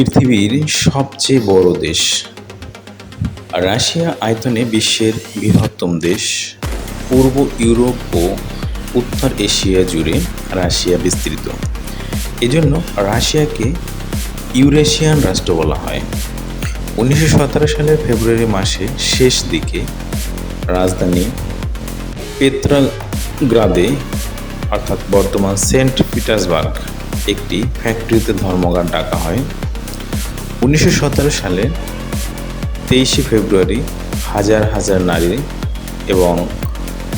পৃথিবীর সবচেয়ে বড় দেশ। রাশিয়া আয়তনে বিশ্বের বৃহত্তম দেশ। পূর্ব ইউরোপ ও উত্তর এশিয়া জুড়ে রাশিয়া বিস্তৃত। এজন্য রাশিয়াকে ইউরেশিয়ান রাষ্ট্র বলা হয়। উনিশশো সতেরো সালের ফেব্রুয়ারি মাসে শেষ দিকে রাজধানী পেত্রাগ্রাদে, অর্থাৎ বর্তমান সেন্ট পিটার্সবার্গ, একটি ফ্যাক্টরিতে ধর্মঘট ডাকা হয়। উনিশশো সতেরো সালে তেইশে ফেব্রুয়ারি হাজার হাজার নারী এবং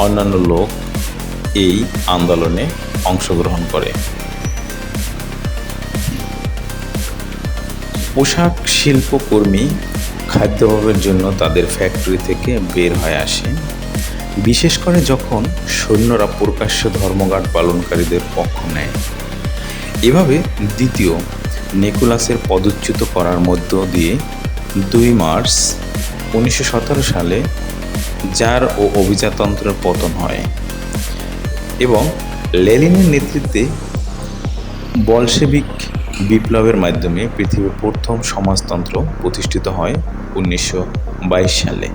অন্যান্য লোক এই আন্দোলনে অংশগ্রহণ করে। পোশাক শিল্পকর্মী খাদ্যাভাবের জন্য তাদের ফ্যাক্টরি থেকে বের হয়ে আসে। বিশেষ করে যখন সৈন্যরা প্রকাশ্য ধর্মঘাট পালনকারীদের পক্ষ নেয়। এভাবে দ্বিতীয় নিকোলাসের পদচ্যুত করার মধ্য দিয়ে দুই মার্চ উনিশশো সতেরো সালে জার ও অভিজাতন্ত্রের পতন হয় এবং লেলিনের নেতৃত্বে বলশেবিক বিপ্লবের মাধ্যমে পৃথিবীর প্রথম সমাজতন্ত্র প্রতিষ্ঠিত হয় উনিশশো বাইশ সালে।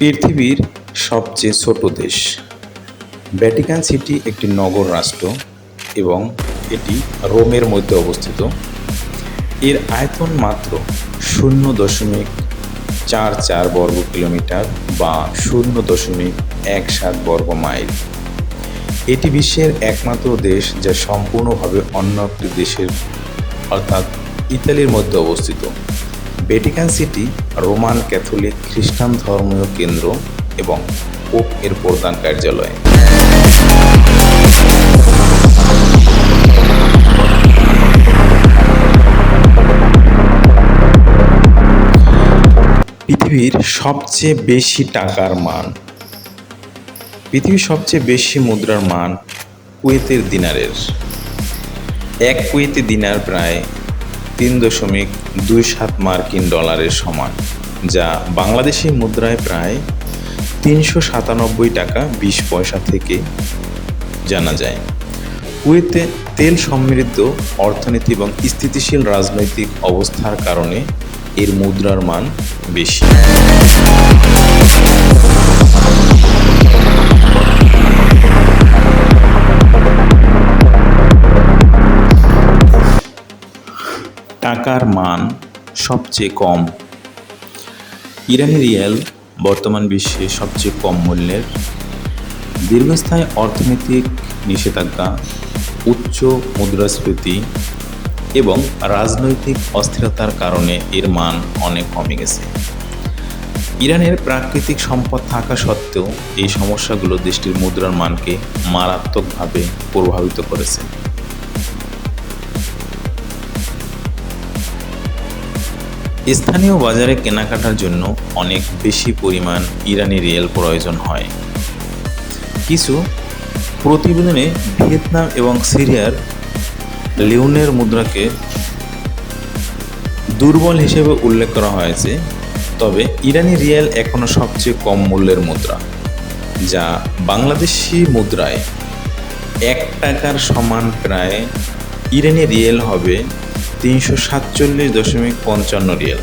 পৃথিবীর সবচেয়ে ছোট দেশ। ভ্যাটিকান সিটি একটি নগর রাষ্ট্র এবং এটি রোমের মধ্যে অবস্থিত। এর আয়তন মাত্র শূন্য দশমিক চার চার বর্গ কিলোমিটার বা শূন্য দশমিক এক সাত বর্গ মাইল। এটি বিশ্বের একমাত্র দেশ যা সম্পূর্ণভাবে অন্য একটি দেশের অর্থাৎ ইতালির মধ্যে অবস্থিত। ভ্যাটিকান সিটি, রোমান ক্যাথলিক খ্রিস্টান ধর্মীয় কেন্দ্র এবং পোপ এর প্রধান কার্যালয়। পৃথিবীর সবচেয়ে বেশি টাকার মান। পৃথিবীর সবচেয়ে বেশি মুদ্রার মান কুয়েতের দিনারের। এক কুয়েতি দিনার প্রায় তিন দশমিক দুই সাত মার্কিন ডলারের সমান, যা বাংলাদেশি মুদ্রায় প্রায় তিনশো সাতানব্বই টাকা বিশ পয়সা থেকে জানা যায়। কুয়েতে তেল সমৃদ্ধ, অর্থনীতি এবং স্থিতিশীল রাজনৈতিক অবস্থার কারণে এর মুদ্রার মান বেশি। টাকার মান সবচেয়ে কম। ইরানি রিয়াল বর্তমান বিশ্বে সবচেয়ে কম মূল্যের দীর্ঘস্থায়ী অর্থনৈতিক নিষেধাজ্ঞা, উচ্চ মুদ্রাস্ফীতি এবং রাজনৈতিক অস্থিরতার কারণে এর মান অনেক কমে গেছে। ইরানের প্রাকৃতিক সম্পদ থাকা সত্ত্বেও এই সমস্যাগুলো দেশটির মুদ্রার মানকে মারাত্মকভাবে প্রভাবিত করেছে। স্থানীয় বাজারে কেনাকাটার জন্য অনেক বেশি পরিমাণ ইরানি রিয়েল প্রয়োজন হয়। কিছু প্রতিবেদনে ভিয়েতনাম এবং সিরিয়ার লিওনের মুদ্রাকে দুর্বল হিসেবে উল্লেখ করা হয়েছে, তবে ইরানি রিয়াল এখনও সবচেয়ে কম মূল্যের মুদ্রা, যা বাংলাদেশি মুদ্রায় এক টাকার সমান প্রায় ইরানি রিয়েল হবে তিনশো সাতচল্লিশ দশমিক পঞ্চান্ন রিয়েল।